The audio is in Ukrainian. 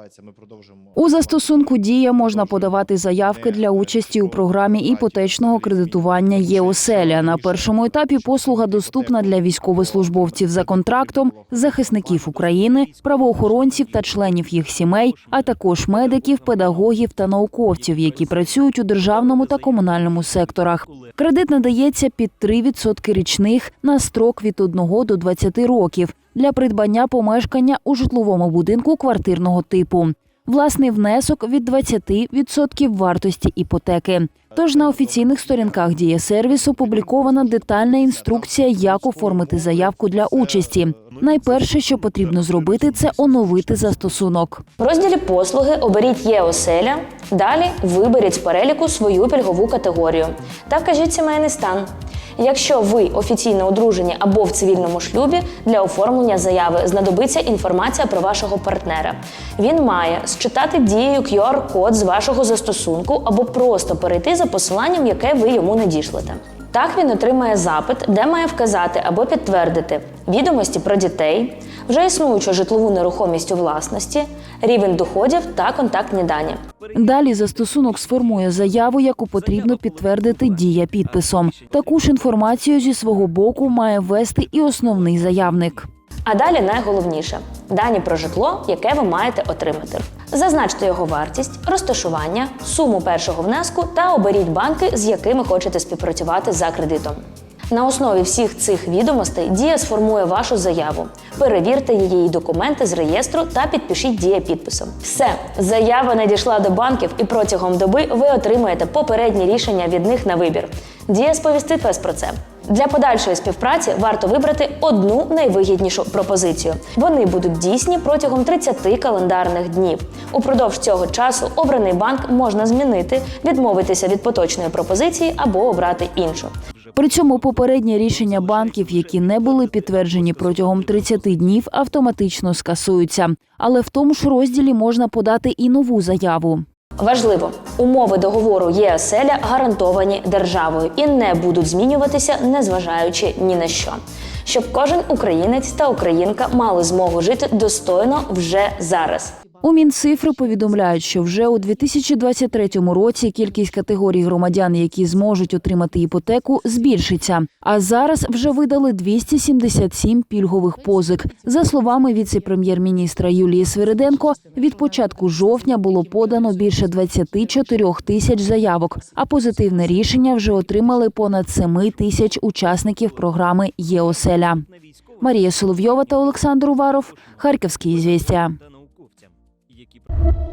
відбувається. Ми продовжуємо У застосунку Дія можна подавати заявки для участі у програмі іпотечного кредитування ЄОСЕЛЯ. На першому етапі послуга доступна для військовослужбовців за контрактом, захисників України, правоохоронців та членів їх сімей, а також медиків, педагогів та науковців, які працюють у державному та комунальному секторах. Кредит надається під 3% річних на строк від 1 до 20 років для придбання помешкання у житловому будинку квартирного типу. Власний внесок від 20% вартості іпотеки. Тож на офіційних сторінках діє сервіс опублікована детальна інструкція, як оформити заявку для участі. Найперше, що потрібно зробити, це оновити застосунок. В розділі послуги оберіть є оселя. Далі виберіть з переліку свою пільгову категорію та вкажіть сімейний стан. Якщо ви офіційно одружені або в цивільному шлюбі, для оформлення заяви знадобиться інформація про вашого партнера. Він має считати дією QR-код з вашого застосунку або просто перейти за посиланням, яке ви йому надішлете. Так він отримає запит, де має вказати або підтвердити відомості про дітей, вже існуючу житлову нерухомість у власності, рівень доходів та контактні дані. Далі застосунок сформує заяву, яку потрібно підтвердити дія підписом. Таку ж інформацію зі свого боку має ввести і основний заявник. А далі найголовніше дані про житло, яке ви маєте отримати. Зазначте його вартість, розташування, суму першого внеску та оберіть банки, з якими хочете співпрацювати за кредитом. На основі всіх цих відомостей Дія сформує вашу заяву. Перевірте її документи з реєстру та підпишіть Дія підписом. Все, заява надійшла до банків, і протягом доби ви отримаєте попередні рішення від них на вибір. Дія сповістить вас про це. Для подальшої співпраці варто вибрати одну найвигіднішу пропозицію. Вони будуть дійсні протягом 30 календарних днів. Упродовж цього часу обраний банк можна змінити, відмовитися від поточної пропозиції або обрати іншу. При цьому попереднє рішення банків, які не були підтверджені протягом 30 днів, автоматично скасуються. Але в тому ж розділі можна подати і нову заяву. Важливо, умови договору ЄСЕЛЯ гарантовані державою і не будуть змінюватися, незважаючи ні на що. Щоб кожен українець та українка мали змогу жити достойно вже зараз. У Мінцифри повідомляють, що вже у 2023 році кількість категорій громадян, які зможуть отримати іпотеку, збільшиться. А зараз вже видали 277 пільгових позик. За словами віце-прем'єр-міністра Юлії Свириденко, від початку жовтня було подано більше 24 тисяч заявок, а позитивне рішення вже отримали понад 7 тисяч учасників програми ЄОСЕЛЯ. Марія Соловйова та Олександр Уваров. Харківські звістя. Та науковцям, які